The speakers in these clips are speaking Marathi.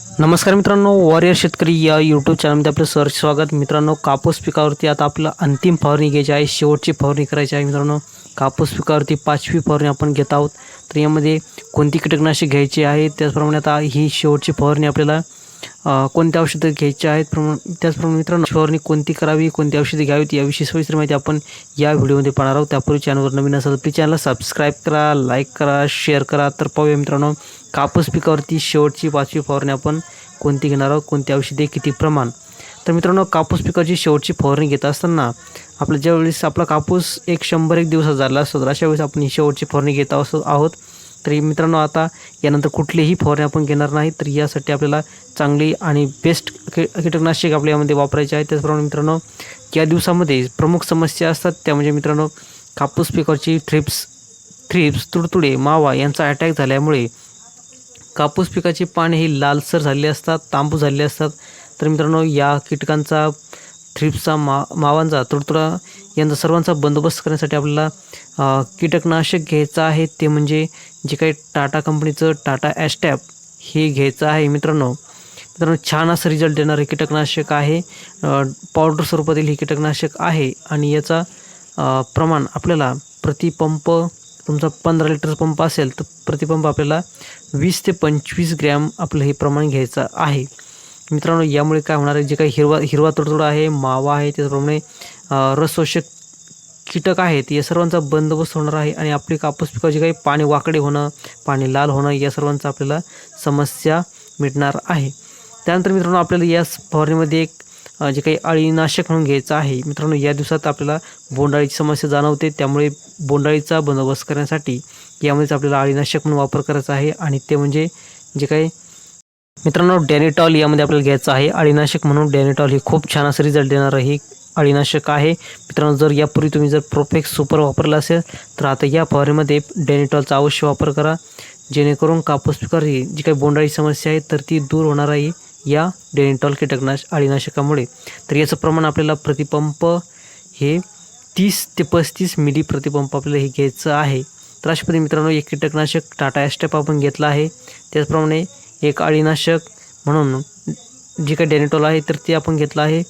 नमस्कार मित्रांनो वॉरियर शेतकरी या यूट्यूब चॅनलमध्ये आपलं सर स्वागत. मित्रांनो कापूस पिकावरती आता आपलं अंतिम फवारणी घ्यायची आहे. शेवटची फवारणी करायची आहे मित्रांनो. कापूस पिकावरती पाचवी फवारणी आपण घेत आहोत. तर यामध्ये कोणती कीटकनाशक घ्यायची आहे? त्याचप्रमाणे आता ही शेवटची फवारणी आपल्याला कोणते औषधं घ्यायची आहेत? प्रमाण त्याचप्रमाणे मित्रांनो फवारणी कोणती करावी कोणती औषधे घ्यावीत याविषयी सविस्तर माहिती आपण या व्हिडिओमध्ये पाहणार आहोत. त्यापूर्वी चॅनलवर नवीन असाल प्लीज चॅनलला सबस्क्राईब करा लाईक करा शेअर करा. तर पाहूया मित्रांनो कापूस पिकावरती शेवटची पाचवी फवारणी आपण कोणती घेणार आहोत? कोणती औषधे किती प्रमाण? तर मित्रांनो कापूस पिकाची शेवटची फवारणी घेत असताना आपलं ज्यावेळेस आपला कापूस एक शंभर एक दिवस झाला असतो तर अशा वेळेस आपण ही शेवटची फवारणी घेत असतो आहोत. तरी मित्रांनो आता यानंतर कुठलीही फवारणी आपण घेणार नाही तर यासाठी आपल्याला चांगली आणि बेस्ट की कीटकनाशक आपल्या यामध्ये वापरायचे आहे. त्याचप्रमाणे मित्रांनो या दिवसामध्ये प्रमुख समस्या असतात त्या म्हणजे मित्रांनो कापूस पिकाची थ्रिप्स थ्रिप्स तुडतुडे मावा यांचा अटॅक झाल्यामुळे कापूस पिकाची पाने ही लालसर झालेली असतात तांबू झालेले असतात. तर मित्रांनो या कीटकांचा थ्रिप्सचा मा मावांचा तुडतुडा यांचा सर्वांचा बंदोबस्त करण्यासाठी आपल्याला कीटकनाशक घ्यायचं आहे. ते म्हणजे जे काही टाटा कंपनीचं टाटा ॲस्टॅप हे घ्यायचं आहे मित्रांनो. मित्रांनो छान असं रिझल्ट देणारं कीटकनाशक आहे. पावडर स्वरूपातील हे कीटकनाशक आहे आणि याचा प्रमाण आपल्याला प्रतिपंप तुमचा पंधरा लिटर पंप असेल तर प्रतिपंप आपल्याला वीस ते पंचवीस ग्रॅम आपलं हे प्रमाण घ्यायचं आहे. मित्रांनो यामुळे काय होणार आहे? जे काही हिरवा हिरवा तुडतुडा आहे मावा आहे त्याचप्रमाणे रसशोषक कीटक आहेत या सर्वांचा बंदोबस्त होणार आहे आणि आपली कापूस पिकाची काही पाणी वाकडे होणं पाणी लाल होणं या सर्वांचा आपल्याला समस्या मिटणार आहे. त्यानंतर मित्रांनो आपल्याला या फवारणीमध्ये एक जे काही अळीनाशक म्हणून घ्यायचं आहे मित्रांनो या दिवसात आपल्याला बोंडाळीची समस्या जाणवते. त्यामुळे बोंडाळीचा बंदोबस्त करण्यासाठी यामध्येच आपल्याला अळीनाशक म्हणून वापर करायचा आहे आणि ते म्हणजे जे काही मित्रांनो डॅनिटॉल यामध्ये आपल्याला घ्यायचं आहे. अळीनाशक म्हणून डॅनिटॉल हे खूप छान असं रिझल्ट देणारं आहे अळीनाशक आहे. मित्रांनो जर यापूर्वी तुम्ही जर प्रोफेक्स सुपर वापरला असेल तर आता या फवारीमध्ये डेनिटॉलचा अवश्य वापर करा. जेणेकरून कापूस पिकावर ही जी काही बोंडाळी समस्या आहे तर ती दूर होणार आहे या डेनिटॉल कीटकनाश अळीनाशकामुळे. तर याचं प्रमाण आपल्याला प्रतिपंप हे तीस ते पस्तीस मिली प्रतिपंप आपल्याला हे घ्यायचं आहे. तर अशा मित्रांनो एक कीटकनाशक टाटा ॲस्टेप आपण घेतला आहे. त्याचप्रमाणे एक अळीनाशक म्हणून जे काही डेनिटॉल आहे तर ते आपण घेतलं आहे.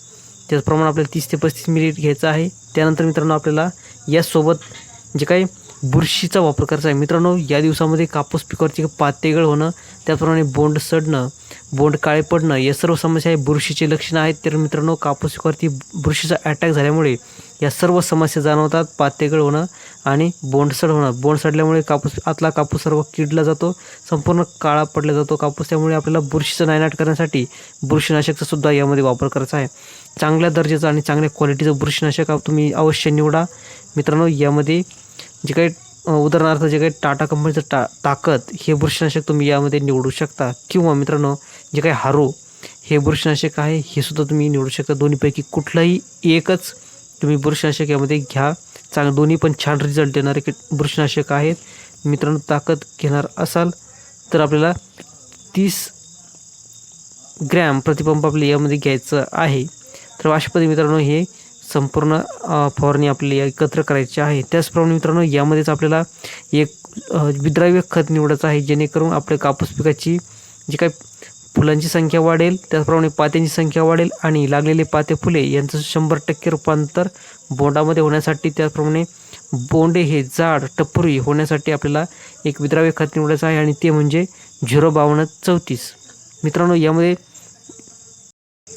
त्याचप्रमाणे आपल्याला तीस ते पस्तीस मिनिट घ्यायचं आहे. त्यानंतर मित्रांनो आपल्याला यासोबत जे काही बुरशीचा वापर करायचा आहे. मित्रांनो या दिवसामध्ये कापूस पिकावरची पातेगळ होणं त्याचप्रमाणे बोंड सडणं बोंड काळे पडणं या सर्व समस्या आहे बुरशीचे लक्षणं आहेत. तर मित्रांनो कापूस पिकावरती बुरशीचा अटॅक झाल्यामुळे या सर्व समस्या जाणवतात पातेगळ होणं आणि बोंडसड होणं. बोंड सडल्यामुळे कापूस आतला कापूस सर्व किडला जातो संपूर्ण काळा पडला जातो कापूस. त्यामुळे आपल्याला बुरशीचं नायनाट करण्यासाठी बुरशीनाशकचा सुद्धा यामध्ये वापर करायचा आहे. चांगल्या दर्जाचं आणि चांगल्या क्वालिटीचं बुरशीनाशक तुम्ही अवश्य निवडा. मित्रांनो यामध्ये जे काही उदाहरणार्थ जे काही टाटा कंपनीचं टा ताकद हे बुरशीनाशक तुम्ही यामध्ये निवडू शकता. किंवा मित्रांनो जे काही हारो हे बुरशीनाशक आहे हे सुद्धा तुम्ही निवडू शकता. दोन्हीपैकी कुठलंही एकच तुम्ही बुरशीनाशक यामध्ये घ्या. चांग दोन्ही पण छान रिझल्ट देणारे की बुरशीनाशक आहेत. मित्रांनो ताकद घेणार असाल तर आपल्याला तीस ग्रॅम प्रतिपंप आपल्या यामध्ये घ्यायचं आहे. तर अशा पद्धती मित्रांनो हे संपूर्ण फवारणी आपली एकत्र करायची आहे. त्याचप्रमाणे मित्रांनो यामध्येच आपल्याला एक विद्राव्य खत निवडायचं आहे जेणेकरून आपल्या कापूस पिकाची जी काही फुलांची संख्या वाढेल त्याचप्रमाणे पात्यांची संख्या वाढेल आणि लागलेले पाते फुले यांचं शंभर टक्के रूपांतर बोंडामध्ये होण्यासाठी त्याचप्रमाणे बोंडे हे जाड टप्पुरी होण्यासाठी आपल्याला एक विद्राव्य खत निवडायचं आहे आणि ते म्हणजे झिरो बावन्न चौतीस. मित्रांनो यामध्ये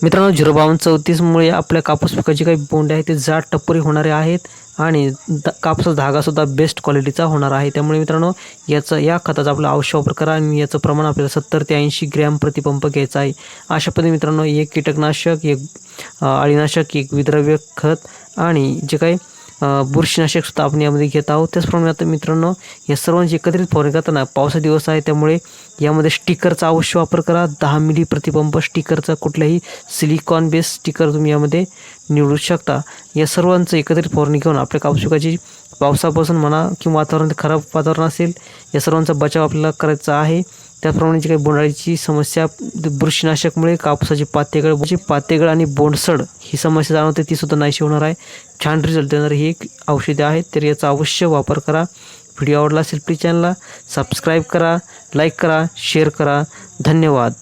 मित्रांनो झिरो बावन्न चौतीसमुळे आपल्या कापूस पिकाची काही बोंडे आहेत ते जाड टप्परी होणारे आहेत आणि द कापसाचा धागासुद्धा बेस्ट क्वालिटीचा होणार आहे. त्यामुळे मित्रांनो याचं या खताचा आपला अवश्य वापर करा आणि याचं प्रमाण आपल्याला सत्तर ते ऐंशी ग्रॅम प्रतिपंप घ्यायचा आहे. अशा पद्धतीने मित्रांनो एक कीटकनाशक एक अळीनाशक एक विद्रव्य खत आणि जे काही बुरशीनाशकसुद्धा बुरशीनाशक सुद्धा आपण यामध्ये घेत आहोत. त्याचप्रमाणे आता मित्रांनो या सर्वांची एकत्रित फवारणी करताना पावसा दिवस आहे त्यामुळे यामध्ये स्टिकरचा अवश्य वापर करा. दहा मिली प्रतिपंप स्टिकरचा कुठलाही सिलिकॉन बेस स्टिकर तुम्ही यामध्ये निवडू शकता. या सर्वांचं एकत्रित फवारणी घेऊन आपल्या कापसुकाची पावसापासून म्हणा किंवा वातावरण खराब वातावरण असेल या सर्वांचा बचाव आपल्याला करायचा आहे. त्याचप्रमाणे जी काही बोंडाळीची समस्या बुरशीनाशकमुळे कापसाची पातेगळ पातेगळ आणि बोंडसड ही समस्या जाणवते ती सुद्धा नाहीशी होणार आहे. छान रिझल्ट देणारी ही एक औषधे आहेत तर याचा अवश्य वापर करा. व्हिडिओ आवडला असेल प्लीज चॅनलला सबस्क्राईब करा लाईक करा शेअर करा. धन्यवाद.